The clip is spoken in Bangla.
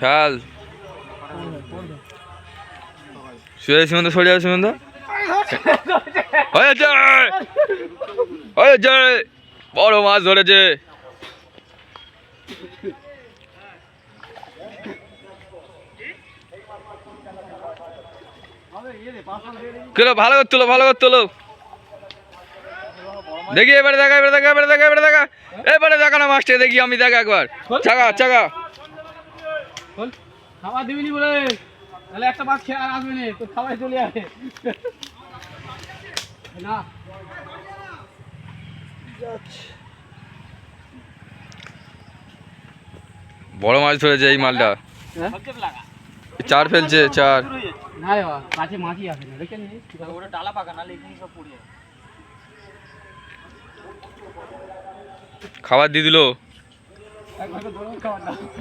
ফেল শুয়ে সীমন্ত, সরে বড় মাছ ধরেছে। ভালো করে তোলো, ভালো করে তোলো। দেখি, এবারে দেখা এবারে দেখা এবারে দেখা এবারে দেখা। এবারে দেখা না মাছটা দেখি, আমি দেখা একবার। চাকা চাকা। বল খাবার দিবিনি বলে? তাহলে একটা মাছ খেয়ে আর আসবে না তো খাবার চলে যাবে না। বড় মাছ ধরেছে এই মালটা। হ্যাঁ? চার ফেলছে চার। না রে বাবা কাছে মাছই আসে না দেখেন ওটা ডালা পাকা এখানে সব পড়ে খাবার দিয়ে দিল।